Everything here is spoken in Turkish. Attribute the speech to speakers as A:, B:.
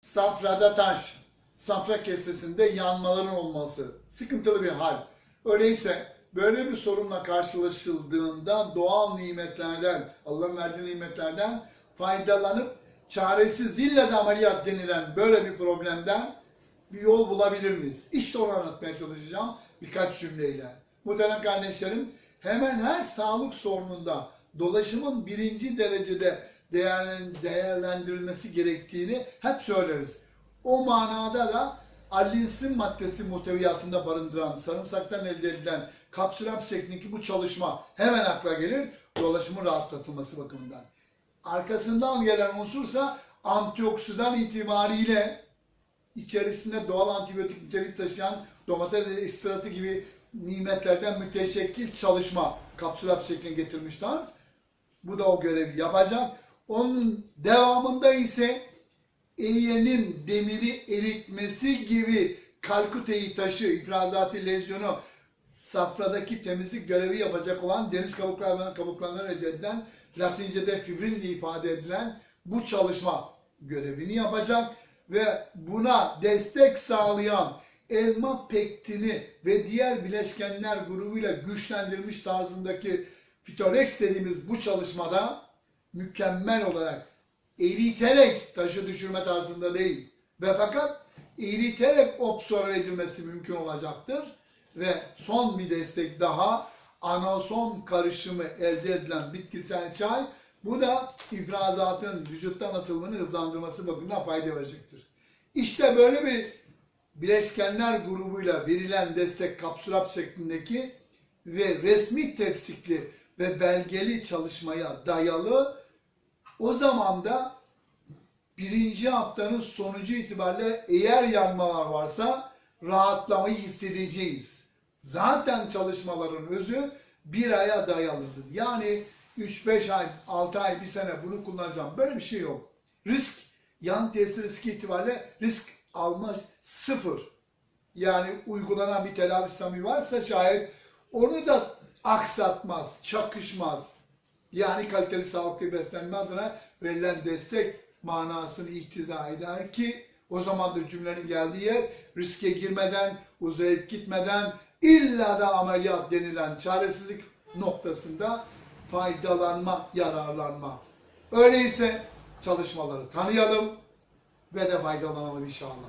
A: safrada taş, safra kesesinde yanmaların olması sıkıntılı bir hal. Öyleyse böyle bir sorunla karşılaşıldığında doğal nimetlerden, Allah'ın verdiği nimetlerden faydalanıp çaresiz ille de ameliyat denilen böyle bir problemden bir yol bulabilir miyiz? İşte onu anlatmaya çalışacağım birkaç cümleyle. Muhterem kardeşlerim, hemen her sağlık sorununda dolaşımın birinci derecede değerlendirilmesi gerektiğini hep söyleriz. O manada da allinsin maddesi muhteviyatında barındıran sarımsaktan elde edilen kapsül hap şeklindeki bu çalışma hemen akla gelir dolaşımın rahatlatılması bakımından. Arkasından gelen unsursa antioksidan itibariyle içerisinde doğal antibiyotik nitelik taşıyan domates ekstratı gibi nimetlerden müteşekkil çalışma kapsül hap şekline getirmiş Tanrı. Bu da o görevi yapacak. Onun devamında ise Eye'nin demiri eritmesi gibi kalkuteyi taşı, ifrazatı lezyonu, safradaki temizlik görevi yapacak olan deniz kabuklarından kabuklarından elde Latince'de fibrin diye ifade edilen bu çalışma görevini yapacak ve buna destek sağlayan elma pektini ve diğer bileşkenler grubuyla güçlendirilmiş tarzındaki fitorex dediğimiz bu çalışmada mükemmel olarak eriterek taşı düşürme tarzında değil ve fakat eriterek absorbe edilmesi mümkün olacaktır ve son bir destek daha anason karışımı elde edilen bitkisel çay bu da ifrazatın vücuttan atılımını hızlandırması bakımından fayda verecektir. İşte böyle bir bileşkenler grubuyla verilen destek kapsül hap şeklindeki ve resmi tefsikli ve belgeli çalışmaya dayalı o zaman da birinci haftanın sonucu itibariyle eğer yanmalar varsa rahatlamayı hissedeceğiz. Zaten çalışmaların özü bir aya dayalıdır. Yani 3-5 ay, 6 ay, 1 sene bunu kullanacağım. Böyle bir şey yok. Risk, yan tesir riski itibariyle risk alma sıfır. Yani uygulanan bir tedavi sistemi varsa şayet onu da aksatmaz, çakışmaz. Yani kaliteli sağlıklı beslenme adına verilen destek manasını iktiza eder ki o zaman da cümlenin geldiği yer riske girmeden, uzayıp gitmeden illa da ameliyat denilen çaresizlik noktasında faydalanma, yararlanma. Öyleyse çalışmaları tanıyalım ve de faydalanalım inşallah.